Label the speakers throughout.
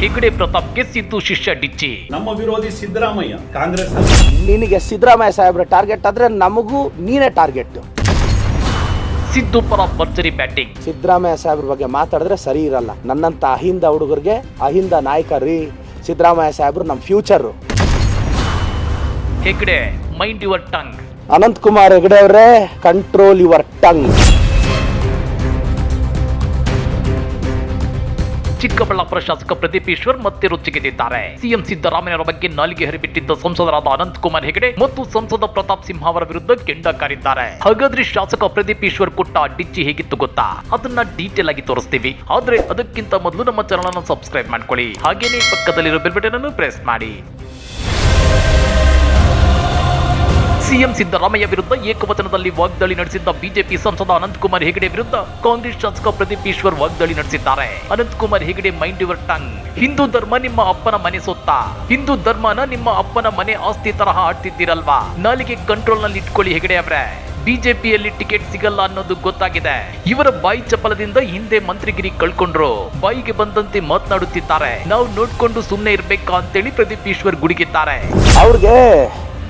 Speaker 1: ಹೆಗಡೆ ಪ್ರತಾಪ್ ಸಿದ್ದು ಶಿಷ್ಯ ಡಿಚ್ಚಿ.
Speaker 2: ನಮ್ಮ ವಿರೋಧಿ ಸಿದ್ದರಾಮಯ್ಯ ಕಾಂಗ್ರೆಸ್
Speaker 3: ನಿನಗೆ ಸಿದ್ದರಾಮಯ್ಯ ಸಾಹೇಬ್ರ ಟಾರ್ಗೆಟ್ ಆದ್ರೆ ನಮಗೂ ನೀನೇ ಟಾರ್ಗೆಟ್.
Speaker 1: ಸಿದ್ದು ಪರ ಭರ್ಜರಿ ಬ್ಯಾಟಿಂಗ್.
Speaker 3: ಸಿದ್ದರಾಮಯ್ಯ ಸಾಹೇಬ್ರ ಬಗ್ಗೆ ಮಾತಾಡಿದ್ರೆ ಸರಿ ಇರಲ್ಲ. ನನ್ನಂತ ಅಹಿಂದ ಹುಡುಗರಿಗೆ ಅಹಿಂದ ನಾಯಕ ರೀ ಸಿದ್ದರಾಮಯ್ಯ ಸಾಹೇಬ್ರು ನಮ್ಮ future.
Speaker 1: Hegde mind your tongue
Speaker 3: Ananth Kumar Hegde ಅವರೇ ಕಂಟ್ರೋಲ್ ಯುವರ್ ಟಂಗ್
Speaker 1: ಚಿಕ್ಕಬಳ್ಳಾಪುರ ಶಾಸಕ ಪ್ರದೀಪ್ ಈಶ್ವರ್ ಮತ್ತೆ ರೊಚ್ಚಿಗೆದಿದ್ದಾರೆ ಸಿಎಂ ಸಿದ್ದರಾಮಯ್ಯರ ಬಗ್ಗೆ ನಾಲಿಗೆ ಹರಿಬಿಟ್ಟಿದ್ದ ಸಂಸದರಾದ ಅನಂತ್ ಕುಮಾರ್ ಹೆಗಡೆ ಮತ್ತು ಸಂಸದ ಪ್ರತಾಪ್ ಸಿಂಹ ಅವರ ವಿರುದ್ಧ ಕೆಂಡ ಕಾರಿದ್ದಾರೆ. ಹಾಗಾದ್ರೆ ಶಾಸಕ ಪ್ರದೀಪ್ ಈಶ್ವರ್ ಕೊಟ್ಟ ಡಿಚ್ಚಿ ಹೇಗಿತ್ತು ಗೊತ್ತಾ? ಅದನ್ನ ಡೀಟೇಲ್ ಆಗಿ ತೋರಿಸ್ತೀವಿ. ಆದ್ರೆ ಅದಕ್ಕಿಂತ ಮೊದಲು ನಮ್ಮ ಚಾನಲ್ ಅನ್ನು ಸಬ್ಸ್ಕ್ರೈಬ್ ಮಾಡ್ಕೊಳ್ಳಿ. ಹಾಗೇನೇ ಪಕ್ಕದಲ್ಲಿರೋ ಬೆಲ್ ಬಟನ್ ಅನ್ನು ಪ್ರೆಸ್ ಮಾಡಿ. ಸಿಎಂ ಸಿದ್ದರಾಮಯ್ಯ ವಿರುದ್ಧ ಏಕವಚನದಲ್ಲಿ ವಾಗ್ದಾಳಿ ನಡೆಸಿದ್ದ ಬಿಜೆಪಿ ಸಂಸದ ಅನಂತ್ ಕುಮಾರ್ ಹೆಗಡೆ ವಿರುದ್ಧ ಕಾಂಗ್ರೆಸ್ ಶಾಸಕ ಪ್ರದೀಪ್ ಈಶ್ವರ್ ವಾಗ್ದಾಳಿ ನಡೆಸಿದ್ದಾರೆ. Ananth Kumar Hegde mind your tongue. Hindu ಧರ್ಮ ನಿಮ್ಮ ಅಪ್ಪನ ಮನೆ ಸೊತ್ತ. ಹಿಂದೂ ಧರ್ಮನ ನಿಮ್ಮ ಅಪ್ಪನ ಮನೆ ಆಸ್ತಿ ತರಹ ಆಡ್ತಿದ್ದೀರಲ್ವಾ ನಾಲಿಗೆ ಕಂಟ್ರೋಲ್ನಲ್ಲಿ ಇಟ್ಕೊಳ್ಳಿ ಹೆಗಡೆ ಅವರೇ. ಬಿಜೆಪಿಯಲ್ಲಿ ಟಿಕೆಟ್ ಸಿಗಲ್ಲ ಅನ್ನೋದು ಗೊತ್ತಾಗಿದೆ. ಇವರ ಬಾಯಿ ಚಪಲದಿಂದ ಹಿಂದೆ ಮಂತ್ರಿಗಿರಿ ಕಳ್ಕೊಂಡ್ರು. ಬಾಯಿಗೆ ಬಂದಂತೆ ಮಾತನಾಡುತ್ತಿದ್ದಾರೆ. ನಾವು ನೋಡ್ಕೊಂಡು ಸುಮ್ಮನೆ ಇರ್ಬೇಕಾ ಅಂತೇಳಿ ಪ್ರದೀಪ್ ಈಶ್ವರ್ ಗುಡುಗಿದ್ದಾರೆ.
Speaker 3: ಅವ್ರಿಗೆ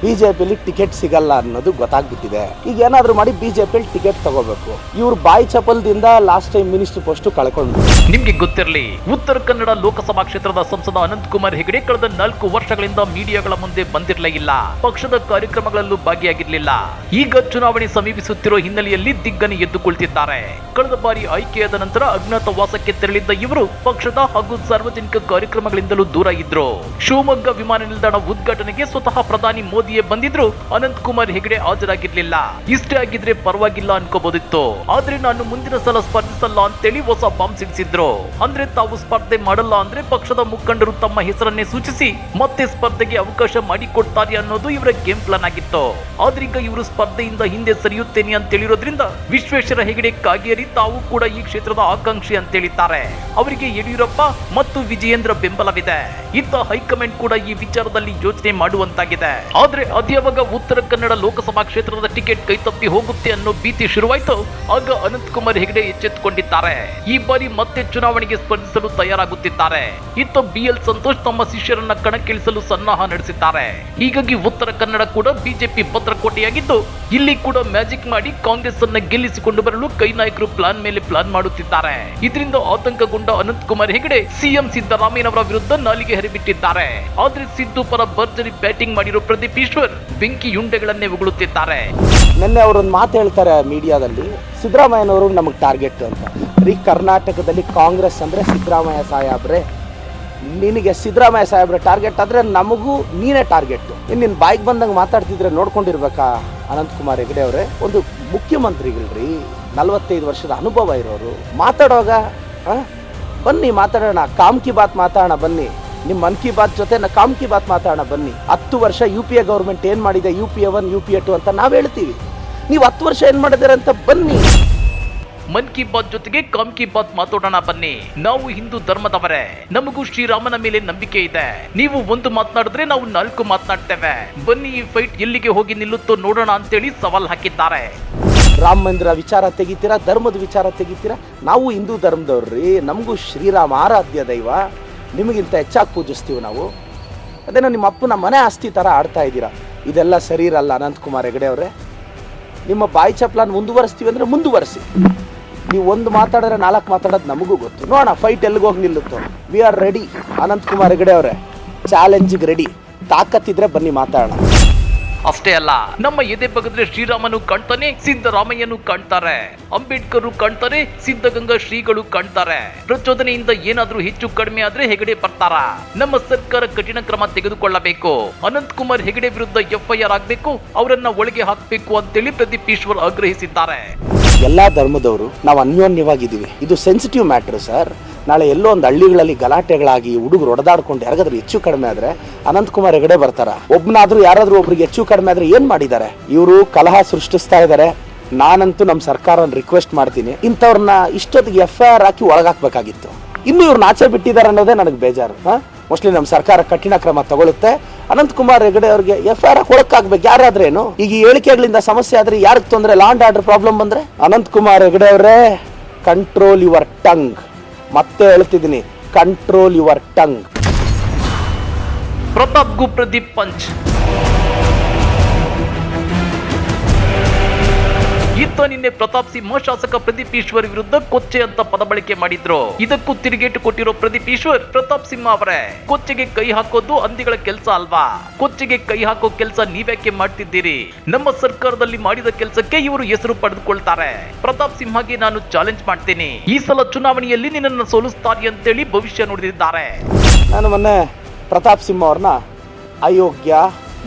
Speaker 3: ಬಿಜೆಪಿಲಿ ಟಿಕೆಟ್ ಸಿಗಲ್ಲ ಅನ್ನೋದು ಗೊತ್ತಾಗ್ಬಿಟ್ಟಿದೆ. ಈಗ ಏನಾದ್ರು ಮಾಡಿ ಬಿಜೆಪಿಯಲ್ಲಿ ಟಿಕೆಟ್ ತಗೋಬೇಕು. ಇವ್ರು ಬಾಯಿ ಚಪಲ್ದಿಂದ ಲಾಸ್ಟ್ ಟೈಮ್ ಮಿನಿಸ್ಟರ್ ಪೋಸ್ಟ್ ಕಳ್ಕೊಂಡ್ರು.
Speaker 1: ನಿಮ್ಗೆ ಗೊತ್ತಿರಲಿ, ಉತ್ತರ ಕನ್ನಡ ಲೋಕಸಭಾ ಕ್ಷೇತ್ರದ ಸಂಸದ ಅನಂತ್ ಕುಮಾರ್ ಹೆಗಡೆ ಕಳೆದ ನಾಲ್ಕು ವರ್ಷಗಳಿಂದ ಮೀಡಿಯಾಗಳ ಮುಂದೆ ಬಂದಿರಲೇ ಇಲ್ಲ. ಪಕ್ಷದ ಕಾರ್ಯಕ್ರಮಗಳಲ್ಲೂ ಭಾಗಿಯಾಗಿರ್ಲಿಲ್ಲ. ಈಗ ಚುನಾವಣೆ ಸಮೀಪಿಸುತ್ತಿರುವ ಹಿನ್ನೆಲೆಯಲ್ಲಿ ದಿಗ್ಗನೆ ಎದ್ದುಕೊಳ್ತಿದ್ದಾರೆ. ಕಳೆದ ಬಾರಿ ಆಯ್ಕೆಯಾದ ನಂತರ ಅಜ್ಞಾತವಾಸಕ್ಕೆ ತೆರಳಿದ್ದ ಇವರು ಪಕ್ಷದ ಹಾಗೂ ಸಾರ್ವಜನಿಕ ಕಾರ್ಯಕ್ರಮಗಳಿಂದಲೂ ದೂರ ಇದ್ರು. ಶಿವಮೊಗ್ಗ ವಿಮಾನ ನಿಲ್ದಾಣ ಉದ್ಘಾಟನೆಗೆ ಸ್ವತಃ ಪ್ರಧಾನಿ ಮೋದಿಯೇ ಬಂದಿದ್ರು ಅನಂತ್ ಕುಮಾರ್ ಹೆಗಡೆ ಹಾಜರಾಗಿರ್ಲಿಲ್ಲ. ಇಷ್ಟೇ ಆಗಿದ್ರೆ ಪರವಾಗಿಲ್ಲ ಅನ್ಕೋಬಹುದಿತ್ತು ಆದ್ರೆ ನಾನು ಮುಂದಿನ ಸಲ ಸ್ಪರ್ಧಿಸಲ್ಲ ಅಂತೇಳಿ ಹೊಸ ಬಾಂಬ್ ಸಿಡಿಸಿದ್ರು. ಅಂದ್ರೆ ತಾವು ಸ್ಪರ್ಧೆ ಮಾಡಲ್ಲ ಅಂದ್ರೆ ಪಕ್ಷದ ಮುಖಂಡರು ತಮ್ಮ ಹೆಸರನ್ನೇ ಸೂಚಿಸಿ ಮತ್ತೆ ಸ್ಪರ್ಧೆಗೆ ಅವಕಾಶ ಮಾಡಿಕೊಡ್ತಾರೆ ಅನ್ನೋದು ಇವರ ಗೇಮ್ ಪ್ಲಾನ್ ಆಗಿತ್ತು. ಆದ್ರೀಗ ಇವರು ಸ್ಪರ್ಧೆಯಿಂದ ಹಿಂದೆ ಸರಿಯುತ್ತೇನೆ ಅಂತ ಹೇಳಿರೋದ್ರಿಂದ ವಿಶ್ವೇಶ್ವರ ಹೆಗಡೆ ಕಾಗೇರಿ ತಾವು ಕೂಡ ಈ ಕ್ಷೇತ್ರದ ಆಕಾಂಕ್ಷಿ ಅಂತ ಹೇಳಿದ್ದಾರೆ ಅವರಿಗೆ ಯಡಿಯೂರಪ್ಪ ಮತ್ತು ವಿಜಯೇಂದ್ರ ಬೆಂಬಲವಿದೆ. ಇತ್ತ ಹೈಕಮಾಂಡ್ ಕೂಡ ಈ ವಿಚಾರದಲ್ಲಿ ಯೋಚನೆ ಮಾಡುವಂತಾಗಿದೆ. ಆದ್ರೆ ಅದ್ಯಾವಾಗ ಉತ್ತರ ಕನ್ನಡ ಲೋಕಸಭಾ ಕ್ಷೇತ್ರದ ಟಿಕೆಟ್ ಕೈತಪ್ಪಿ ಹೋಗುತ್ತೆ ಅನ್ನೋ ಭೀತಿ ಶುರುವಾಯ್ತು. ಆಗ ಅನಂತ್ ಕುಮಾರ್ ಹೆಗಡೆ ಎಚ್ಚೆತ್ತುಕೊಂಡಿದ್ದಾರೆ ಈ ಬಾರಿ ಮತ್ತೆ ಚುನಾವಣೆಗೆ ಸ್ಪರ್ಧಿಸಲು ತಯಾರಾಗುತ್ತಿದ್ದಾರೆ. ಇತ್ತ ಬಿ ಎಲ್ ಸಂತೋಷ್ ತಮ್ಮ ಶಿಷ್ಯರನ್ನ ಕಣಕ್ಕಿಳಿಸಲು ಸನ್ನಾಹ ನಡೆಸಿದ್ದಾರೆ. ಹೀಗಾಗಿ ಉತ್ತರ ಕನ್ನಡ ಕೂಡ ಬಿಜೆಪಿ ಭದ್ರಕೋಟೆಯಾಗಿದ್ದು, ಇಲ್ಲಿ ಕೂಡ ಮ್ಯಾಜಿಕ್ ಮಾಡಿ ಕಾಂಗ್ರೆಸ್ ಅನ್ನ ಗೆಲ್ಲಿಸಿಕೊಂಡು ಬರಲು ಕೈ ನಾಯಕರು ಪ್ಲಾನ್ ಮೇಲೆ ಪ್ಲಾನ್ ಮಾಡುತ್ತಿದ್ದಾರೆ. ಇದರಿಂದ ಆತಂಕಗೊಂಡ ಅನಂತ್ ಕುಮಾರ್ ಹೆಗಡೆ ಸಿಎಂ ಸಿದ್ದರಾಮಯ್ಯನವರ ವಿರುದ್ಧ ನಾಲಿಗೆ ಹರಿಬಿಟ್ಟಿದ್ದಾರೆ. ಆದ್ರೆ ಸಿದ್ದು ಪರ ಭರ್ಜರಿ ಬ್ಯಾಟಿಂಗ್ ಮಾಡಿರೋ ಪ್ರದೀಪ್ ಈಶ್ವರ್ ಬೆಂಕಿ ಯುಂಡೆಗಳನ್ನೇ ಉಗುಳುತ್ತಿದ್ದಾರೆ.
Speaker 3: ನಿನ್ನೆ ಅವರೊಂದು ಮಾತು ಹೇಳ್ತಾರೆ ಮೀಡಿಯಾದಲ್ಲಿ, ಸಿದ್ದರಾಮಯ್ಯನವರು ನಮಗೆ ಟಾರ್ಗೆಟ್ ಅಂತ. ಬರೀ ಕರ್ನಾಟಕದಲ್ಲಿ ಕಾಂಗ್ರೆಸ್ ಅಂದರೆ ಸಿದ್ದರಾಮಯ್ಯ ಸಾಹೇಬ್ರೆ. ನಿನಗೆ ಸಿದ್ದರಾಮಯ್ಯ ಸಾಹೇಬ್ರೆ ಟಾರ್ಗೆಟ್ ಆದರೆ ನಮಗೂ ನೀನೇ ಟಾರ್ಗೆಟ್. ನಿನ್ನ ಬಾಯಿಗೆ ಬಂದಂಗೆ ಮಾತಾಡ್ತಿದ್ರೆ ನೋಡ್ಕೊಂಡಿರ್ಬೇಕಾ? ಅನಂತಕುಮಾರ್ ಹೆಗಡೆ ಅವರೇ, ಒಂದು ಮುಖ್ಯಮಂತ್ರಿಗಳ್ರಿ, ನಲವತ್ತೈದು ವರ್ಷದ ಅನುಭವ ಇರೋರು. ಮಾತಾಡೋವಾಗ ಬನ್ನಿ ಮಾತಾಡೋಣ, ಕಾಮ್ ಕಿ ಬಾತ್ ಮಾತಾಡೋಣ, ಬನ್ನಿ. ನಿಮ್ಮ ಮನ್ ಕಿ ಬಾತ್ ಜೊತೆ ನಾ ಕಾಮ್ ಕಿ ಬಾತ್ ಮಾತಾಡೋಣ ಬನ್ನಿ. ಹತ್ತು ವರ್ಷ ಯು ಪಿ ಎ ಗೌರ್ಮೆಂಟ್ ಏನು ಮಾಡಿದೆ? U P A one U P A two ಅಂತ ನಾವು ಹೇಳ್ತೀವಿ. ನೀವು ಹತ್ತು ವರ್ಷ ಏನು ಮಾಡಿದಾರೆ ಅಂತ ಬನ್ನಿ.
Speaker 1: ಮನ್ ಕಿ ಬಾತ್ ಜೊತೆಗೆ ಕಾಮ್ ಕಿ ಬಾತ್ ಮಾತಾಡೋಣ ಬನ್ನಿ. ನಾವು ಹಿಂದೂ ಧರ್ಮದವರೇ. ನಮಗೂ ಶ್ರೀರಾಮನ ಮೇಲೆ ನಂಬಿಕೆ ಇದೆ. ನೀವು ಒಂದು ಮಾತನಾಡಿದ್ರೆ ನಾವು ನಾಲ್ಕು ಮಾತನಾಡ್ತೇವೆ ಬನ್ನಿ ಈ ಫೈಟ್ ಎಲ್ಲಿಗೆ ಹೋಗಿ ನಿಲ್ಲುತ್ತೋ ನೋಡೋಣ ಅಂತೇಳಿ ಸವಾಲ್ ಹಾಕಿದ್ದಾರೆ.
Speaker 3: ರಾಮ ಮಂದಿರ ವಿಚಾರ ತೆಗಿತೀರಾ? ಧರ್ಮದ ವಿಚಾರ ತೆಗಿತೀರಾ? ನಾವು ಹಿಂದೂ ಧರ್ಮದವ್ರಿ ನಮಗೂ ಶ್ರೀರಾಮ ಆರಾಧ್ಯ ದೈವ. ನಿಮಗಿಂತ ಹೆಚ್ಚಾಗಿ ಪೂಜಿಸ್ತೀವಿ ನಾವು. ಅದೇನೋ ನಿಮ್ಮ ಅಪ್ಪನ ಮನೆ ಆಸ್ತಿ ಥರ ಆಡ್ತಾ ಇದ್ದೀರಾ. ಇದೆಲ್ಲ ಸರಿ ಇರಲ್ಲ ಅನಂತಕುಮಾರ್ ಹೆಗಡೆ ಅವರೇ. ನಿಮ್ಮ ಬಾಯಿ ಪ್ಲಾನ್ ಮುಂದುವರಿಸ್ತೀವಿ ಅಂದರೆ ಮುಂದುವರಿಸಿ. ನೀವು ಒಂದು ಮಾತಾಡಿದ್ರೆ ನಾಲ್ಕು ಮಾತಾಡೋದು ನಮಗೂ ಗೊತ್ತು. ನೋಡೋಣ ಫೈಟ್ ಎಲ್ಲಿಗೆ ಹೋಗಿ ನಿಲ್ಲುತ್ತೋ. We are ready Ananthkumar Hegde ಅವರೇ ಚಾಲೆಂಜಿಗೆ ರೆಡಿ ತಾಕತ್ತಿದ್ರೆ ಬನ್ನಿ ಮಾತಾಡೋಣ.
Speaker 1: ಅಷ್ಟೇ ಅಲ್ಲ, ನಮ್ಮ ಎದೆ ಬಗದ್ರೆ ಶ್ರೀರಾಮನು ಕಾಣ್ತಾನೆ, ಸಿದ್ದರಾಮಯ್ಯನು ಕಾಣ್ತಾರೆ. ಅಂಬೇಡ್ಕರ್ ಕಾಣ್ತಾರೆ, ಸಿದ್ಧಗಂಗಾ ಶ್ರೀಗಳು ಕಾಣ್ತಾರೆ. ಪ್ರಚೋದನೆಯಿಂದ ಏನಾದ್ರೂ ಹೆಚ್ಚು ಕಡಿಮೆ ಆದ್ರೆ ಹೆಗಡೆ ಬರ್ತಾರ. ನಮ್ಮ ಸರ್ಕಾರ ಕಠಿಣ ಕ್ರಮ ತೆಗೆದುಕೊಳ್ಳಬೇಕು. ಅನಂತ್ ಕುಮಾರ್ ಹೆಗಡೆ ವಿರುದ್ಧ ಎಫ್ಐಆರ್ ಆಗ್ಬೇಕು, ಅವರನ್ನ ಒಳಗೆ ಹಾಕ್ಬೇಕು ಅಂತೇಳಿ ಪ್ರದೀಪ್ ಈಶ್ವರ್ ಆಗ್ರಹಿಸಿದ್ದಾರೆ.
Speaker 3: ಎಲ್ಲ ಧರ್ಮದವರು ನಾವು ಅನ್ಯೋನ್ಯವಾಗಿದ್ದೀವಿ. ಇದು ಸೆನ್ಸಿಟಿವ್ ಮ್ಯಾಟ್ರ್ ಸರ್ ನಾಳೆ ಎಲ್ಲೋ ಒಂದು ಹಳ್ಳಿಗಳಲ್ಲಿ ಗಲಾಟೆಗಳಾಗಿ ಹುಡುಗರು ಹೊಡೆದಾಡ್ಕೊಂಡು ಯಾರಿಗಾದ್ರೂ ಹೆಚ್ಚು ಕಡಿಮೆ ಆದ್ರೆ ಅನಂತಕುಮಾರ್ ಹೆಗಡೆ ಬರ್ತಾರ? ಒಬ್ನಾದ್ರೂ ಯಾರಾದರೂ ಒಬ್ರಿಗೆ ಹೆಚ್ಚು ಕಡಿಮೆ ಆದ್ರೆ ಏನು ಮಾಡಿದ್ದಾರೆ? ಇವರು ಕಲಹ ಸೃಷ್ಟಿಸ್ತಾ ಇದ್ದಾರೆ ನಾನಂತೂ ನಮ್ಮ ಸರ್ಕಾರ ರಿಕ್ವೆಸ್ಟ್ ಮಾಡ್ತೀನಿ. ಇಂಥವ್ರನ್ನ ಇಷ್ಟೊತ್ತಿಗೆ ಎಫ್ ಆರ್ ಹಾಕಿ ಒಳಗಾಕ್ಬೇಕಾಗಿತ್ತು. ಇನ್ನು ಇವ್ರನ್ನ ಆಚೆ ಬಿಟ್ಟಿದ್ದಾರೆ ಅನ್ನೋದೇ ನನಗೆ ಬೇಜಾರು. ಹಾ? ಮೋಸ್ಟ್ಲಿ ನಮ್ಮ ಸರ್ಕಾರ ಕಠಿಣ ಕ್ರಮ ತಗೊಳ್ಳುತ್ತೆ ಅನಂತಕುಮಾರ್ ಹೆಗಡೆ ಅವ್ರಿಗೆ ಎಫ್ ಐ ಆರ್ ಕೊಡಕ್ಕಾಗ್ಬೇಕು ಯಾರಾದ್ರೇನು? ಈಗ ಈ ಹೇಳಿಕೆಗಳಿಂದ ಸಮಸ್ಯೆ ಆದ್ರೆ ಯಾರಿಗೆ ತೊಂದರೆ? ಲ್ಯಾಂಡ್ ಆರ್ಡರ್ ಪ್ರಾಬ್ಲಮ್ ಬಂದ್ರೆ? ಅನಂತಕುಮಾರ್ ಹೆಗಡೆ ಅವರೇ ಕಂಟ್ರೋಲ್ ಯುವರ್ ಟಂಗ್ ಮತ್ತೆ ಹೇಳ್ತಿದ್ದೀನಿ ಕಂಟ್ರೋಲ್ ಯುವರ್ ಟಂಗ್
Speaker 1: ಪ್ರತಾಪ್ ಗು ಪ್ರದೀಪ್ ಪಂಚ್. ಇತ್ತ ನಿನ್ನೆ ಪ್ರತಾಪ್ ಸಿಂಹ ಶಾಸಕ ಪ್ರದೀಪ್ ಈಶ್ವರ್ ವಿರುದ್ಧ ಕೊಚ್ಚೆ ಅಂತ ಪದ ಬಳಕೆ ಮಾಡಿದ್ರು. ಇದಕ್ಕೂ ತಿರುಗೇಟು ಕೊಟ್ಟಿರೋ ಪ್ರದೀಪ್ ಈಶ್ವರ್, ಪ್ರತಾಪ್ ಸಿಂಹ ಅವರೇ, ಕೊಚ್ಚೆಗೆ ಕೈ ಹಾಕೋದು ಹಂದಿಗಳ ಕೆಲಸ ಅಲ್ವಾ? ಕೊಚ್ಚೆಗೆ ಕೈ ಹಾಕೋ ಕೆಲಸ ನೀವ್ಯಾಕೆ ಮಾಡ್ತಿದ್ದೀರಿ? ನಮ್ಮ ಸರ್ಕಾರದಲ್ಲಿ ಮಾಡಿದ ಕೆಲಸಕ್ಕೆ ಇವರು ಹೆಸರು ಪಡೆದುಕೊಳ್ತಾರೆ. ಪ್ರತಾಪ್ ಸಿಂಹಗೆ ನಾನು ಚಾಲೆಂಜ್ ಮಾಡ್ತೀನಿ. ಈ ಸಲ ಚುನಾವಣೆಯಲ್ಲಿ ನಿನ್ನನ್ನು ಸೋಲಿಸ್ತಾರೆ ಅಂತೇಳಿ ಭವಿಷ್ಯ ನುಡಿದಿದ್ದಾರೆ.
Speaker 3: ನಾನು ಮೊನ್ನೆ ಪ್ರತಾಪ್ ಸಿಂಹ ಅವ್ರನ್ನ ಅಯೋಗ್ಯ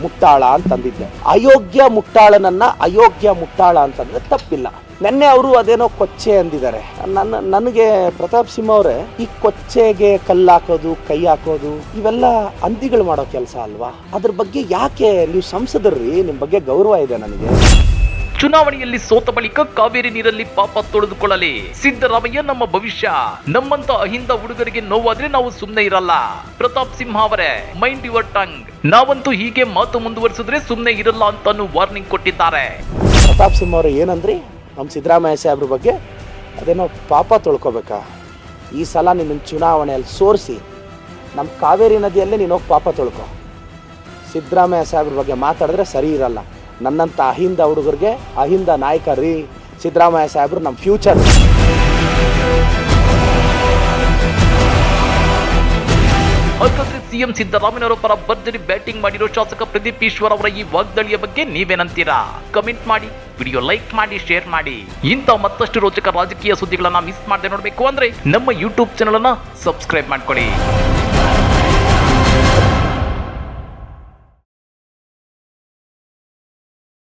Speaker 3: ಮುಟ್ಟಾಳ ಅಂತಂದಿದ್ದೆ. ಅಯೋಗ್ಯ ಮುಟ್ಟಾಳನನ್ನ ಅಯೋಗ್ಯ ಮುಟ್ಟಾಳ ಅಂತಂದ್ರೆ ತಪ್ಪಿಲ್ಲ. ನೆನ್ನೆ ಅವರು ಅದೇನೋ ಕೊಚ್ಚೆ ಅಂದಿದ್ದಾರೆ. ನನ್ನ, ನನಗೆ ಪ್ರತಾಪ್ ಸಿಂಹ ಅವರೇ, ಈ ಕೊಚ್ಚೆಗೆ ಕಲ್ಲಾಕೋದು, ಕೈ ಹಾಕೋದು, ಇವೆಲ್ಲ ಹಂದಿಗಳು ಮಾಡೋ ಕೆಲಸ ಅಲ್ವಾ? ಅದ್ರ ಬಗ್ಗೆ ಯಾಕೆ ನೀವು ಸಂಸದರ್ರಿ? ನಿಮ್ಮ ಬಗ್ಗೆ ಗೌರವ ಇದೆ ನನಗೆ.
Speaker 1: ಚುನಾವಣೆಯಲ್ಲಿ ಸೋತ ಬಳಿಕ ಕಾವೇರಿ ನೀರಲ್ಲಿ ಪಾಪ ತೊಳೆದುಕೊಳ್ಳಲಿ. ಸಿದ್ದರಾಮಯ್ಯ, ನಮ್ಮ ಭವಿಷ್ಯ. ನಮ್ಮಂತ ಅಹಿಂದ ಹುಡುಗರಿಗೆ ನೋವಾದ್ರೆ ನಾವು ಸುಮ್ಮನೆ ಇರಲ್ಲ. ಪ್ರತಾಪ್ ಸಿಂಹ ಅವರೇ, ಮೈಂಡ್ ಯುವರ್ ಟಂಗ್. ನಾವಂತೂ ಹೀಗೆ ಮಾತು ಮುಂದುವರಿಸಿದ್ರೆ ಸುಮ್ಮನೆ ಇರಲ್ಲ ಅಂತಾನು ವಾರ್ನಿಂಗ್ ಕೊಟ್ಟಿದ್ದಾರೆ.
Speaker 3: ಪ್ರತಾಪ್ ಸಿಂಹ ಅವರು, ಏನಂದ್ರಿ? ನಮ್ಮ ಸಿದ್ದರಾಮಯ್ಯ ಸಾಹೇಬ್ರ ಬಗ್ಗೆ ಅದೇನೋ ಪಾಪ ತೊಳ್ಕೊಬೇಕಾ? ಈ ಸಲ ನಿನ್ನ ಚುನಾವಣೆಯಲ್ಲಿ ಸೋರಿಸಿ ನಮ್ಮ ಕಾವೇರಿ ನದಿಯಲ್ಲೇ ನೀನು ಹೋಗಿ ಪಾಪ ತೊಳ್ಕೊ. ಸಿದ್ದರಾಮಯ್ಯ ಸಾಹೇಬ್ರ ಬಗ್ಗೆ ಮಾತಾಡಿದ್ರೆ ಸರಿ ಇರಲ್ಲ. ನನ್ನಂಥ ಅಹಿಂದ ಹುಡುಗರಿಗೆ, ಅಹಿಂದ ನಾಯಕ ರೀ ಸಿದ್ದರಾಮಯ್ಯ ಸಾಹೇಬ್ರು ನಮ್ಮ ಫ್ಯೂಚರ್
Speaker 1: ಸಿಎಂ ಸಿದ್ದರಾಮಯ್ಯನವರ ಪರ ಭರ್ಜರಿ ಬ್ಯಾಟಿಂಗ್ ಮಾಡಿರೋ ಶಾಸಕ ಪ್ರದೀಪ್ ಈಶ್ವರ್ ಅವರ ಈ ವಾಗ್ದಾಳಿಯ ಬಗ್ಗೆ ನೀವೇನಂತೀರಾ ಕಮೆಂಟ್ ಮಾಡಿ ವಿಡಿಯೋ ಲೈಕ್ ಮಾಡಿ ಶೇರ್ ಮಾಡಿ. ಇಂಥ ಮತ್ತಷ್ಟು ರೋಚಕ ರಾಜಕೀಯ ಸುದ್ದಿಗಳನ್ನ ಮಿಸ್ ಮಾಡದೆ ನೋಡಬೇಕು ಅಂದ್ರೆ ನಮ್ಮ ಯೂಟ್ಯೂಬ್ ಚಾನಲ್ ಅನ್ನ ಸಬ್ಸ್ಕ್ರೈಬ್ ಮಾಡ್ಕೊಳ್ಳಿ.